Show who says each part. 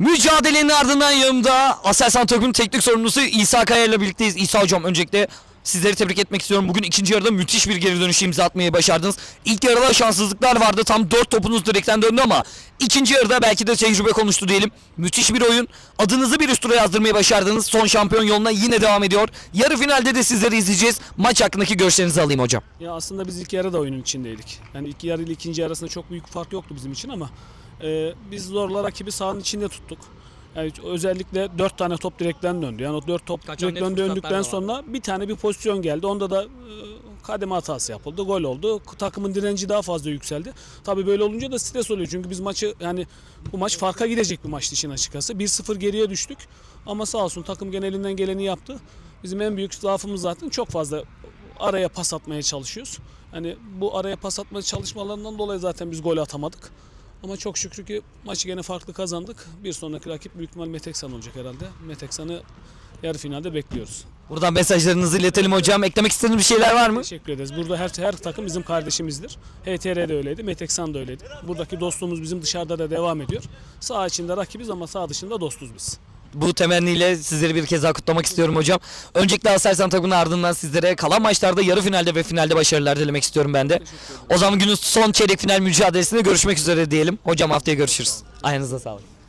Speaker 1: Mücadelenin ardından yanımda Aselsan takımın teknik sorumlusu İsa Kaya ile birlikteyiz. İsa hocam öncelikle sizleri tebrik etmek istiyorum. Bugün ikinci yarıda müthiş bir geri dönüş imza atmayı başardınız. İlk yarıda şanssızlıklar vardı. Tam 4 topunuz direkten döndü ama ikinci yarıda belki de tecrübe konuştu diyelim. Müthiş bir oyun. Adınızı bir üst tura yazdırmayı başardınız. Son şampiyon yoluna yine devam ediyor. Yarı finalde de sizleri izleyeceğiz. Maç hakkındaki görüşlerinizi alayım hocam.
Speaker 2: Ya aslında biz ilk yarı da oyunun içindeydik. Yani ilk yarı ile ikinci arasında çok büyük fark yoktu bizim için ama e, biz zorla rakibi sahanın içinde tuttuk. Yani özellikle 4 tane top direkten döndü. Yani o 4 top direkten döndükten sonra bir tane bir pozisyon geldi. Onda da e, kademe hatası yapıldı. Gol oldu. Takımın direnci daha fazla yükseldi. Tabii böyle olunca da stres oluyor. Çünkü biz maçı yani bu maç farka gidecek bir maçtı işin açıkçası. 1-0 geriye düştük. Ama sağ olsun takım genelinden geleni yaptı. Bizim en büyük zaafımız zaten çok fazla araya pas atmaya çalışıyoruz. Hani bu araya pas atma çalışmalarından dolayı zaten biz gol atamadık. Ama çok şükür ki maçı gene farklı kazandık. Bir sonraki rakip büyük ihtimal Meteksan olacak herhalde. Meteksan'ı yarı finalde bekliyoruz.
Speaker 1: Buradan mesajlarınızı iletelim hocam. Eklemek istediğiniz bir şeyler var mı?
Speaker 2: Teşekkür ederiz. Burada her her takım bizim kardeşimizdir. HTR de öyleydi, Meteksan da öyleydi. Buradaki dostluğumuz bizim dışarıda da devam ediyor. Sağ içinde rakibiz ama sağ dışında dostuz biz.
Speaker 1: Bu temenniyle sizleri bir kez daha kutlamak istiyorum hocam. Öncelikle Aselsan takımının ardından sizlere kalan maçlarda yarı finalde ve finalde başarılar dilemek istiyorum ben de. O zaman günün son çeyrek final mücadelesinde görüşmek üzere diyelim. Hocam haftaya görüşürüz. Ayağınıza sağlık.